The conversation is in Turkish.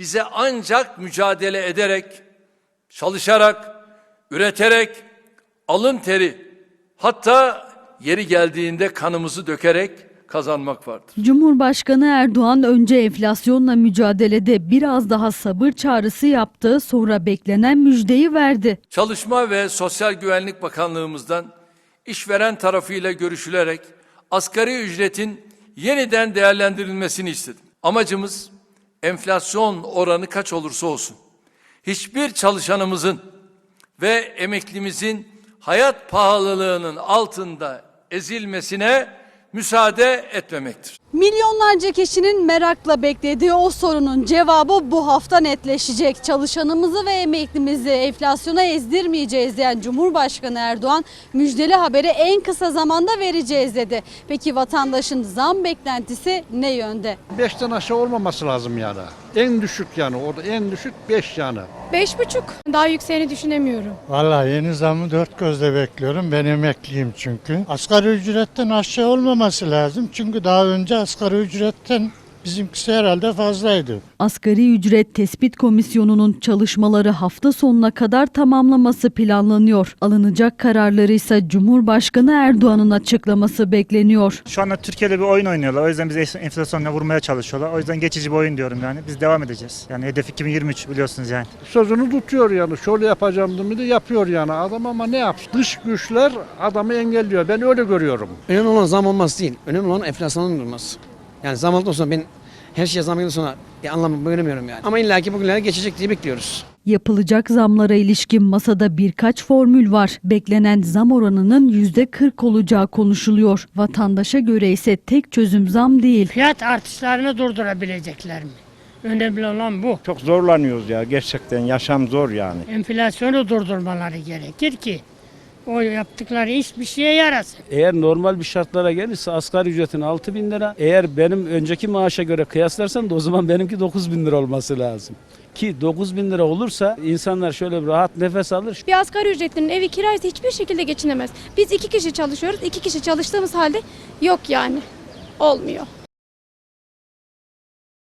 bize ancak mücadele ederek, çalışarak, üreterek, alın teri, hatta yeri geldiğinde kanımızı dökerek kazanmak vardır. Cumhurbaşkanı Erdoğan önce enflasyonla mücadelede biraz daha sabır çağrısı yaptı, sonra beklenen müjdeyi verdi. Çalışma ve Sosyal Güvenlik Bakanlığımızdan işveren tarafıyla görüşülerek asgari ücretin yeniden değerlendirilmesini istedim. Amacımız enflasyon oranı kaç olursa olsun hiçbir çalışanımızın ve emeklimizin hayat pahalılığının altında ezilmesine müsaade etmemektir. Milyonlarca kişinin merakla beklediği o sorunun cevabı bu hafta netleşecek. Çalışanımızı ve emeklimizi enflasyona ezdirmeyeceğiz diyen Cumhurbaşkanı Erdoğan müjdeli haberi en kısa zamanda vereceğiz dedi. Peki vatandaşın zam beklentisi ne yönde? 5'ten aşağı olmaması lazım yani. En düşük yani orada en düşük 5 yani. Beş buçuk. Daha yükseğini düşünemiyorum. Vallahi yeni zamı dört gözle bekliyorum. Ben emekliyim çünkü. Asgari ücretten aşağı olmaması lazım. Çünkü daha önce asgari ücretten bizimkisi herhalde fazlaydı. Asgari ücret tespit komisyonunun çalışmaları hafta sonuna kadar tamamlaması planlanıyor. Alınacak kararları ise Cumhurbaşkanı Erdoğan'ın açıklaması bekleniyor. Şu anda Türkiye'de bir oyun oynuyorlar. O yüzden bizi enflasyonla vurmaya çalışıyorlar. O yüzden geçici bir oyun diyorum yani. Biz devam edeceğiz. Yani hedef 2023 biliyorsunuz yani. Sözünü tutuyor yani. Şöyle yapacağım dedi de yapıyor yani adam ama ne yapsın? Dış güçler adamı engelliyor. Ben öyle görüyorum. Önemli olan zam olması değil. Önemli olan enflasyonun durması. Yani zam olduktan sonra ben her şeye zam geldikten sonra bir anlam göremiyorum yani. Ama illaki bugünlere geçecek diye bekliyoruz. Yapılacak zamlara ilişkin masada birkaç formül var. Beklenen zam oranının %40 olacağı konuşuluyor. Vatandaşa göre ise tek çözüm zam değil. Fiyat artışlarını durdurabilecekler mi? Önemli olan bu. Çok zorlanıyoruz ya gerçekten yaşam zor yani. Enflasyonu durdurmaları gerekir ki o yaptıkları iş bir şeye yarasın. Eğer normal bir şartlara gelirse asgari ücretin 6 bin lira. Eğer benim önceki maaşa göre kıyaslarsan da o zaman benimki 9 bin lira olması lazım. Ki 9 bin lira olursa insanlar şöyle bir rahat nefes alır. Bir asgari ücretlinin evi kiraysa hiçbir şekilde geçinemez. Biz iki kişi çalışıyoruz. iki kişi çalıştığımız halde yok yani. Olmuyor.